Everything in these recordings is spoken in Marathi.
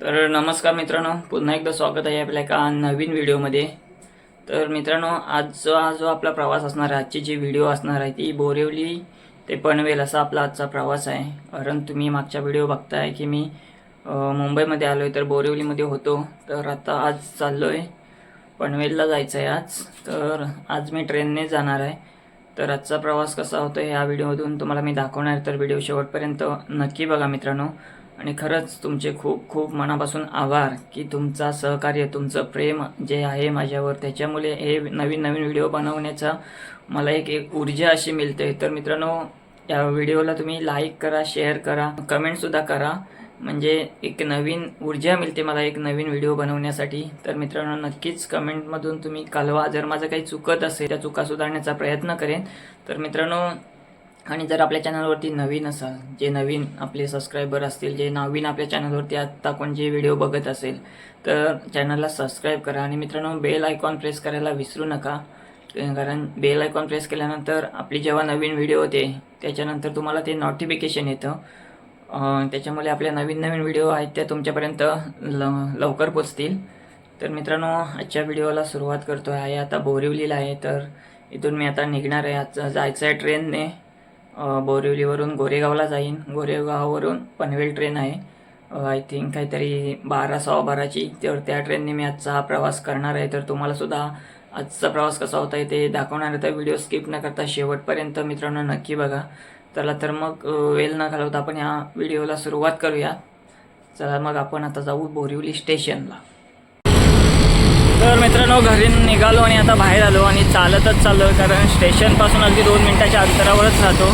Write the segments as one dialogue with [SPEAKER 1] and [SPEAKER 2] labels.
[SPEAKER 1] तर नमस्कार मित्रांनो पुन्हा एकदा स्वागत आहे आपल्या एका नवीन व्हिडिओमध्ये. तर मित्रांनो आजचा हा जो आपला प्रवास असणार आहे आजची जी व्हिडिओ असणार आहे ती बोरिवली ते पनवेल असा आपला आजचा प्रवास आहे. कारण तुम्ही मागच्या व्हिडिओ बघताय की मी मुंबईमध्ये आलो आहे तर बोरिवलीमध्ये होतो. तर आता आज चाललो आहे पनवेलला जायचं आहे आज. तर आज मी ट्रेनने जाणार आहे. तर आजचा प्रवास कसा होतो ह्या व्हिडिओमधून तुम्हाला मी दाखवणार तर व्हिडिओ शेवटपर्यंत नक्की बघा मित्रांनो. आणि खरंच तुमचे खूप खूप मनापासून आभार की तुमचा सहकार्य तुमचं प्रेम जे आहे माझ्यावर त्याच्यामुळे हे नवीन नवीन व्हिडिओ बनवण्याचा मला एक एक ऊर्जा अशी मिळते. तर मित्रांनो या व्हिडिओला तुम्ही लाईक करा शेअर करा कमेंटसुद्धा करा. म्हणजे एक नवीन ऊर्जा मिळते मला एक नवीन व्हिडिओ बनवण्यासाठी. तर मित्रांनो नक्कीच कमेंटमधून तुम्ही कळवा जर माझं काही चुकत असेल त्या चुका सुधारण्याचा प्रयत्न करेन. तर मित्रांनो आणि जर आपल्या चॅनलवरती नवीन असाल जे नवीन आपले सबस्क्रायबर असतील जे नवीन आपल्या चॅनलवरती आत्ता कोण जे व्हिडिओ बघत असेल तर चॅनलला सबस्क्राईब करा. आणि मित्रांनो बेल आयकॉन प्रेस करायला विसरू नका. कारण बेल आयकॉन प्रेस केल्यानंतर आपली जेव्हा नवीन व्हिडिओ होते त्याच्यानंतर तुम्हाला ते नोटिफिकेशन येतं. त्याच्यामुळे आपल्या नवीन नवीन व्हिडिओ आहेत त्या तुमच्यापर्यंत ल लवकर पोचतील. तर मित्रांनो आजच्या व्हिडिओला सुरुवात करतो आहे आता बोरिवलीला आहे तर इथून मी आता निघणार आहे. आज जायचं आहे ट्रेनने बोरिवलीवरून गोरेगावला जाईन. गोरेगाववरून पनवेल ट्रेन आहे. आय थिंक काहीतरी बारा सव्वा बाराची तर त्या ट्रेनने मी आजचा हा प्रवास करणार आहे. तर तुम्हाला सुद्धा आजचा प्रवास कसा होता आहे ते दाखवणार आहे. तर व्हिडिओ स्किप न करता शेवटपर्यंत मित्रांनो नक्की बघा. चला तर मग वेल न घालवता आपण ह्या व्हिडिओला सुरुवात करूया. चला मग आपण आता जाऊ बोरिवली स्टेशनला तर मित्रांनो घरी निघालो आणि आता बाहेर आलो आणि चालतच चाललो कारण स्टेशनपासून अगदी दोन मिनटाच्या अंतरावरच राहतो.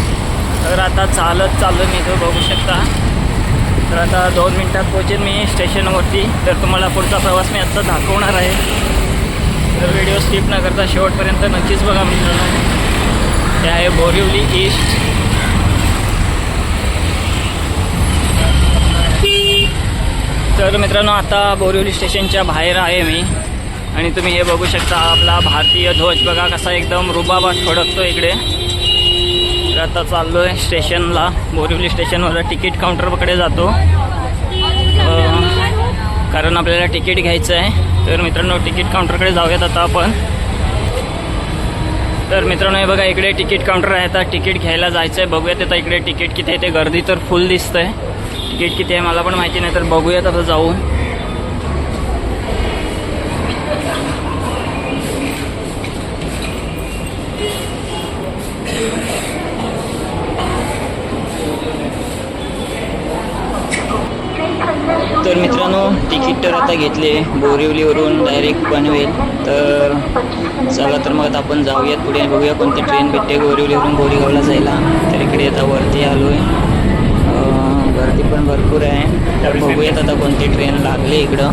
[SPEAKER 1] तर आता चालत चाललो मी तो बघू शकता. तर आता दोन मिनटात पोहोचेन मी स्टेशनवरती. तर तुम्हाला पुढचा प्रवास मी आत्ता दाखवणार आहे. तर व्हिडिओ स्किप न करता शेवटपर्यंत नक्कीच बघा मित्रांनो. ते आहे बोरिवली ईस्ट तर मित्रांनो आता बोरिवली स्टेशनच्या बाहेर आहे मी. आणि तुम्ही हे बघू शकता आपला भारतीय ध्वज बघा कसा एकदम रुबाबात फडकतो इकडे. तर आता चाललो आहे स्टेशनला. बोरिवली स्टेशनवर तिकीट काउंटरकडे जातो. कारण आपल्याला तिकीट घ्यायचं आहे. तर मित्रांनो तिकीट काउंटरकडे जाऊयात आता आपण. तर मित्रांनो हे बघा इकडे तिकीट काउंटर आहे. आता तिकीट घ्यायला जायचं आहे बघूयात आता इकडे तिकीट किती आहे ते. गर्दी तर फुल दिसतंय. तिकीट किती आहे मला पण माहिती नाही तर बघूयात आता जाऊन. तर मित्रांनो तिकीट तर आता घेतले. बोरिवलीवरून डायरेक्ट पनवेल तर चला तर मग आता आपण जाऊयात पुढे आणि बघूया कोणती ट्रेन भेटते बोरिवलीवरून गोरीगावला जायला. तर इकडे आता वरती आलो आहे गर्दी पण भरपूर आहे. तर बघूयात आता कोणती ट्रेन लागली इकडं.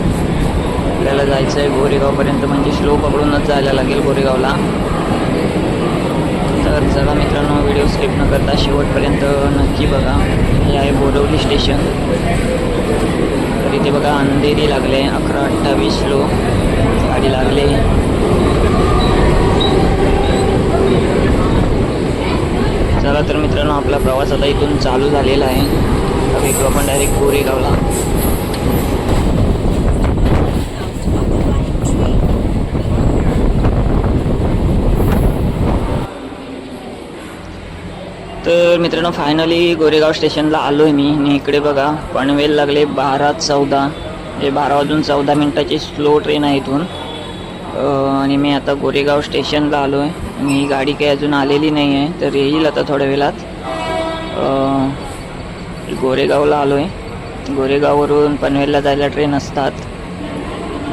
[SPEAKER 1] आपल्याला जायचं आहे गोरेगावपर्यंत म्हणजे स्लो पकडूनच जायला लागेल गोरेगावला तर चला मित्रांनो व्हिडिओ स्किप न करता शेवटपर्यंत नक्की बघा. हे आहे बोरवली स्टेशन तर इथे बघा अंधेरी लागले अकरा अठ्ठावीस लो गाडी लागले. चला तर मित्रांनो आपला प्रवास आता इथून चालू झालेला आहे. भेटू आपण डायरेक्ट गोरेगावला तर मित्रांनो फायनली गोरेगाव स्टेशनला आलो आहे मी. आणि इकडे बघा पनवेल लागले बारा चौदा हे बारा वाजून चौदा मिनटाची स्लो ट्रेन आहे इथून. आणि मी आता गोरेगाव स्टेशनला आलो आहे आणि ही गाडी काही अजून आलेली नाही आहे तर येईल आता थोड्या वेळात. गोरेगावला आलो आहे गोरेगाववरून पनवेलला जायला ट्रेन असतात.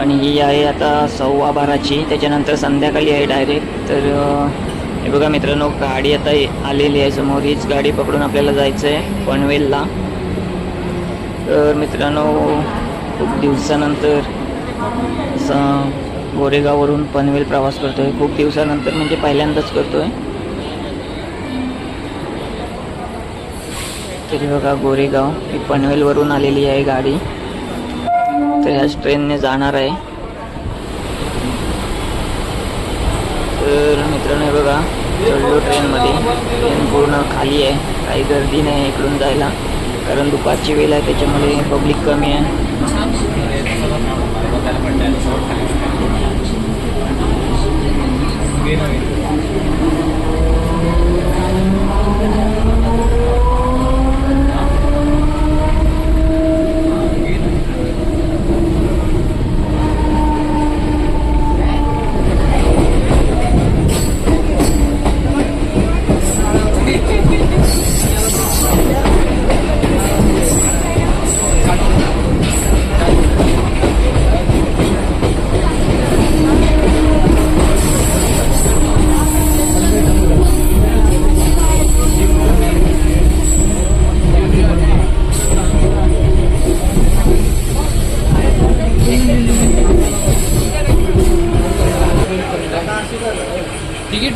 [SPEAKER 1] आणि ही आहे आता सव्वा बाराची. त्याच्यानंतर संध्याकाळी आहे डायरेक्ट तर हे बघा मित्रांनो गाडी आता आलेली आहे समोर. हीच गाडी पकडून आपल्याला जायचं आहे पनवेलला. तर मित्रांनो खूप दिवसानंतर गोरेगाववरून पनवेल प्रवास करतोय. खूप दिवसानंतर म्हणजे पहिल्यांदाच करतोय. तरी बघा गोरेगाव. ही पनवेलवरून आलेली आहे गाडी. तर ह्याच ट्रेनने जाणार आहे. तर मित्रांनो बघा चढलो ट्रेनमध्ये. ट्रेन पूर्ण खाली आहे. काही गर्दी नाही आहे इकडून जायला. कारण दुपारची वेळ आहे त्याच्यामुळे पब्लिक कमी आहे.
[SPEAKER 2] तिकीट नाही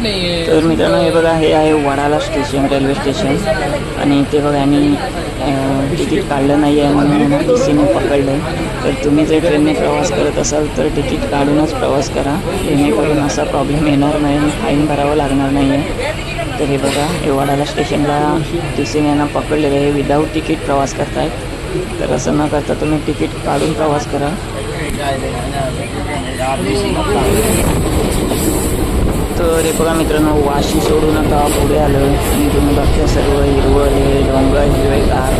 [SPEAKER 1] तर मित्रांनो हे बघा हे आहे वडाला स्टेशन रेल्वे स्टेशन. आणि ते बघा आम्ही तिकीट काढलं नाही आहे म्हणून टी सीने पकडलं तर तुम्ही जर ट्रेनने प्रवास करत असाल तर तिकीट काढूनच प्रवास करा. जेणेकरून असा प्रॉब्लेम येणार नाही आणि फाईन भरावं लागणार नाही आहे तर हे बघा हे वडाला स्टेशनला टी सीने यांना पकडलेलं आहे. विदाऊट तिकीट प्रवास करतायत. तर असं न करता तुम्ही तिकीट काढून प्रवास करा. तर हे बघा मित्रांनो वाशी सोडून आता पुढे आलं. इथून तुम्ही सर्व हिरवं हे डोंगर हिरवेगार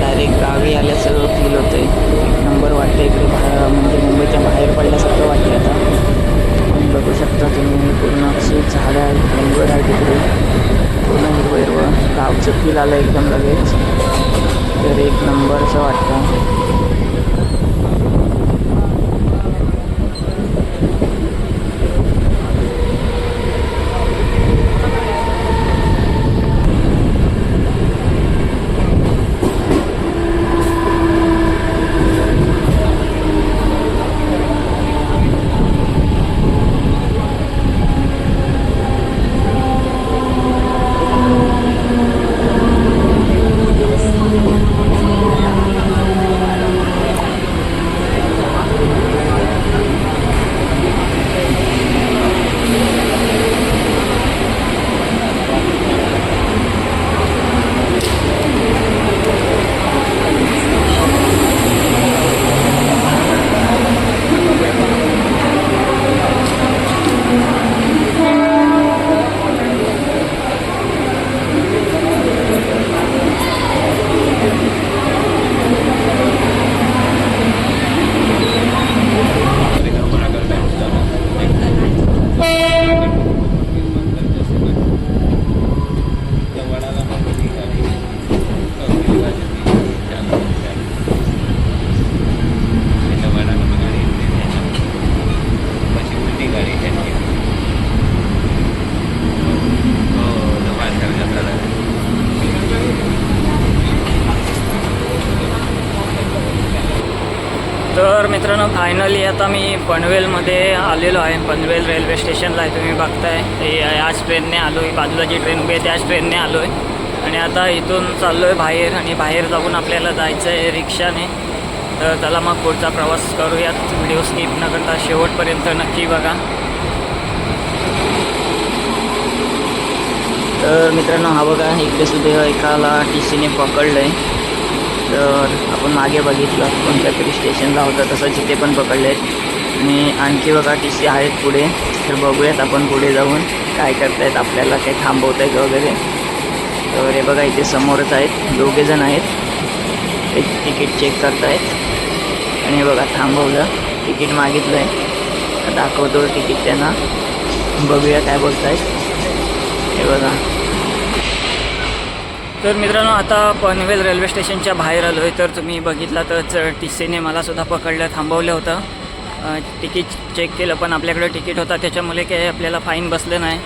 [SPEAKER 1] डायरेक्ट गावी आल्याचं फील होतं एक नंबर वाटतं इकडे बाहेर. म्हणजे मुंबईच्या बाहेर पडल्यासारखं वाटते आता. बघू शकता तुम्ही पूर्ण अशी झाडं आहेत डोंगर आहे तिकडे पूर्ण हिरवं हिरवं. गावचं फील आलं एकदम लगेच. तर एक नंबर वाटतं. फायनली आता मी पनवेलमध्ये आलेलो आहे. पनवेल रेल्वे स्टेशनला आहे. तुम्ही बघताय. याच ट्रेनने आलो आहे बाजूला जी ट्रेन उभी आहे त्याच ट्रेनने आलो आहे आणि आता इथून चाललो आहे बाहेर आणि बाहेर जाऊन आपल्याला जायचं आहे रिक्षाने. तर त्याला मग पुढचा प्रवास करूयात. व्हिडिओ स्किप न करता शेवटपर्यंत नक्की बघा. तर मित्रांनो हा बघा. इकडे सुद्धा एकाला टी सीने पकडलं आहे तर आपण मागे बघितलं कोणत्या तरी स्टेशनला होतं तसं जिथे पण पकडले आहेत. आणि आणखी बघा टी सी आहेत पुढे. तर बघूयात आपण पुढे जाऊन काय करतायत आपल्याला काही थांबवत आहेत वगैरे. तर हे बघा इथे समोरच आहेत. दोघेजण आहेत. ते तिकीट चेक करतायत. आणि हे बघा थांबवलं. तिकीट मागितलं आहे दाखवतो तिकीट त्यांना. बघूया काय बोलतायत. हे बघा. तर मित्रांनो आता पनवेल रेल्वे स्टेशनच्या बाहेर आलो आहे तर तुम्ही बघितला तर टी सीने मला सुद्धा पकडलं थांबवलं होतं. तिकीट चेक केलं पण आपल्याकडे तिकीट होता. त्याच्यामुळे काही आपल्याला फाईन बसलं नाही.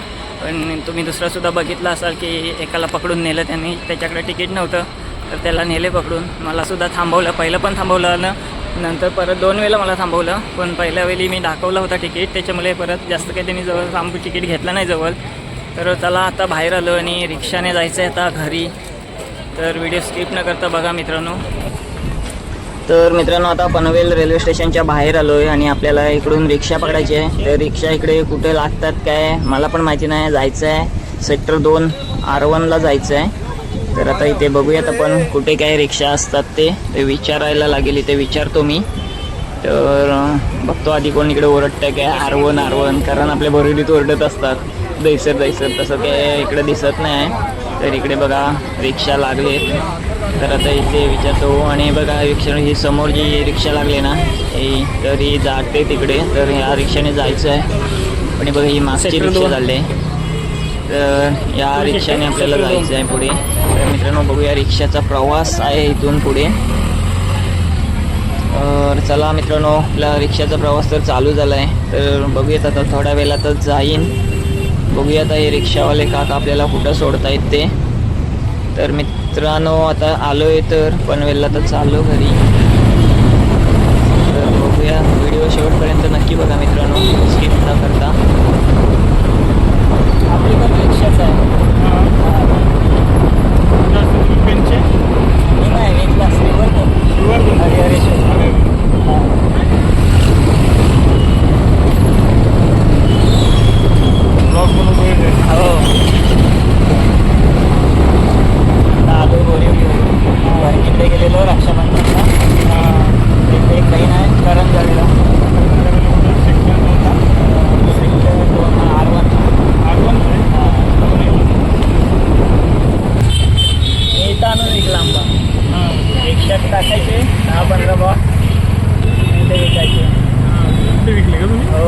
[SPEAKER 1] पण तुम्ही दुसरासुद्धा बघितला असाल की एकाला पकडून नेलं त्यांनी. त्याच्याकडे तिकीट नव्हतं तर त्याला नेले पकडून. मलासुद्धा थांबवलं. पहिलं पण थांबवलं ना नंतर परत दोन वेळेला मला थांबवलं. पण पहिल्या वेळी मी दाखवलं होतं तिकीट. त्याच्यामुळे परत जास्त काही त्यांनी जवळ थांबू तिकीट घेतलं नाही जवळ. तर चला आता बाहेर आलो आणि रिक्षाने जायचं आहे आता घरी. तर व्हिडिओ स्किप न करता बघा मित्रांनो. तर मित्रांनो आता पनवेल रेल्वे स्टेशनच्या बाहेर आलो आहे आणि आपल्याला इकडून रिक्षा पकडायची आहे. तर रिक्षा इकडे कुठे लागतात काय मला पण माहिती नाही. जायचं आहे सेक्टर दोन आर वनला जायचं आहे तर आता इथे बघूयात आपण कुठे काय रिक्षा असतात ते. ते विचारायला लागेल इथे विचारतो मी. तर बघतो आधी कोण इकडे ओरडतं काय आरवण आरवण कारण आपल्या बरोबरीत ओरडत असतात. दैसर दैसर तसं काय इकडे दिसत नाही. तर इकडे बघा रिक्षा लागलेत तर आता इथे विचारतो आणि बघा रिक्षा ही समोर जी रिक्षा लागली ना ही तर ही जाते तिकडे. तर ह्या रिक्षाने जायचं आहे आणि बघा ही मागची रिक्षा आहे तर या रिक्षाने आपल्याला जायचं आहे पुढे. तर मित्रांनो बघूया रिक्षाचा प्रवास आहे इथून पुढे. तर चला मित्रांनो आपला रिक्षाचा प्रवास तर चालू झाला आहे तर बघूयात आता थोड्या वेळातच जाईन. बघूया आता हे रिक्षावाले काका आपल्याला कुठं सोडतायत ते. तर मित्रांनो आता आलो आहे तर पनवेलला तर चाललो घरी. तर बघूया व्हिडिओ शेवटपर्यंत नक्की बघा मित्रांनो स्किप न करता. आपली पण रिक्षाच आहे. नाही हो आलो बोरिवली तिकडे गेलेलो रक्षाबंधनला तिथे एक बहीण आहे करण झालेला दोन आर वन येता आणून विकला आंबा रिक्षात टाकायचे दहा पंधरा बॉ ते विकायचे
[SPEAKER 2] विकले का तुम्ही
[SPEAKER 1] हो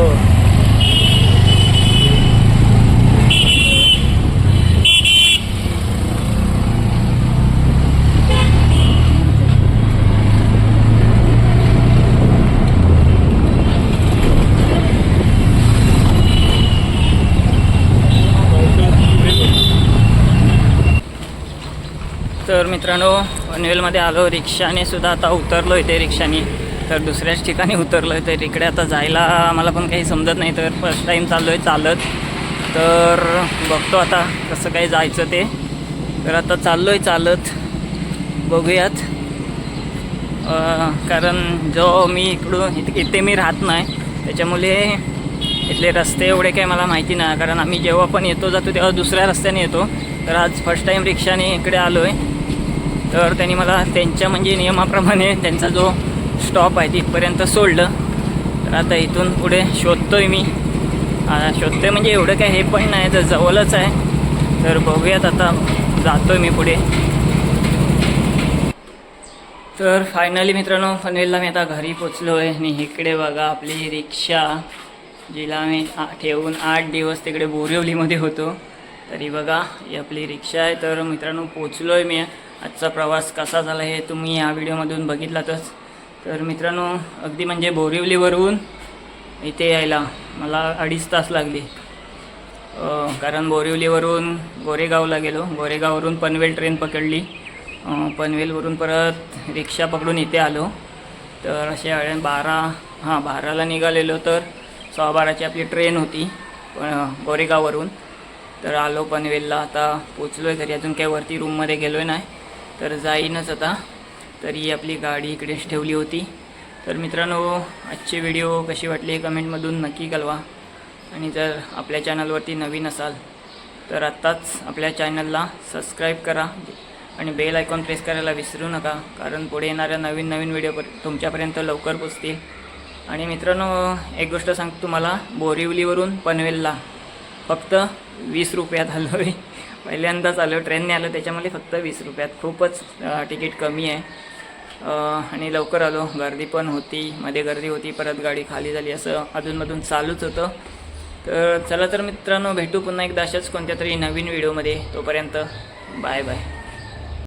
[SPEAKER 1] तर मित्रांनो पनवेलमध्ये आलो रिक्षाने सुद्धा आता उतरलो इथे रिक्षाने. तर दुसऱ्याच ठिकाणी उतरलो आहे तर इकडे आता जायला मला पण काही समजत नाही तर फर्स्ट टाईम चाललो आहे चालत. तर बघतो आता कसं काही जायचं ते. तर आता चाललो आहे चालत. बघूयात. कारण जो मी इकडून इत- इथे मी राहत नाही त्याच्यामुळे इथले रस्ते एवढे काही मला माहिती नाही. कारण आम्ही जेव्हा पण येतो जातो तेव्हा दुसऱ्या रस्त्याने येतो. तर आज फर्स्ट टाईम रिक्षाने इकडे आलो आहे तर त्यांनी मला त्यांच्या म्हणजे नियमाप्रमाणे त्यांचा जो स्टॉप आहे तिथपर्यंत सोडलं. तर आता इथून पुढे शोधतोय मी. शोधतोय म्हणजे एवढं काय हे पण नाही तर जवळच आहे. तर बघूयात आता जातोय मी पुढे. तर फायनली मित्रांनो पनवेलला मी आता घरी पोचलो आहे आणि इकडे बघा आपली रिक्षा जिला मी आ- ठेवून आठ दिवस तिकडे बोरिवलीमध्ये होतो. तरी बघा ही आपली रिक्षा आहे. तर मित्रांनो पोचलो आहे मी. आजचा प्रवास कसा झाला हे तुम्ही या व्हिडिओमधून बघितलातच. तर मित्रांनो अगदी म्हणजे बोरिवलीवरून इथे यायला मला अडीच तास लागले. कारण बोरिवलीवरून गोरेगावला गेलो. गोरेगाववरून पनवेल ट्रेन पकडली. पनवेलवरून परत रिक्षा पकडून इथे आलो. तर असे बारा हां बाराला निघालेलो तर सव्वा बाराची आपली ट्रेन होती गोरेगाववरून. तर आलो पनवेलला. आता पोचलो आहे घरी. अजून काही वरती रूममध्ये गेलो आहे नाही. तर जाईनच आता. तर ही आपली गाडी इकडेच ठेवली होती. तर मित्रांनो आजचे व्हिडिओ कशी वाटली कमेंटमधून नक्की कळवा. आणि जर आपल्या चॅनलवरती नवीन असाल तर आत्ताच आपल्या चॅनलला सबस्क्राईब करा आणि बेल आयकॉन प्रेस करायला विसरू नका कारण पुढे येणाऱ्या नवीन नवीन व्हिडिओ पर तुमच्यापर्यंत लवकर पोचतील. आणि मित्रांनो एक गोष्ट सांगतो तुम्हाला बोरिवलीवरून पनवेलला फक्त वीस रुपयात हलवे आहे पहिल्यांदाच आलो ट्रेनने आलो त्याच्यामध्ये फक्त वीस रुपयात. खूपच तिकीट कमी आहे. आणि लवकर आलो. गर्दी पण होती. मध्ये गर्दी होती परत गाडी खाली झाली असं अधूनमधून चालूच होतं. तर चला तर मित्रांनो भेटू पुन्हा एकदा अशाच कोणत्या तरी नवीन व्हिडिओमध्ये. तोपर्यंत बाय बाय.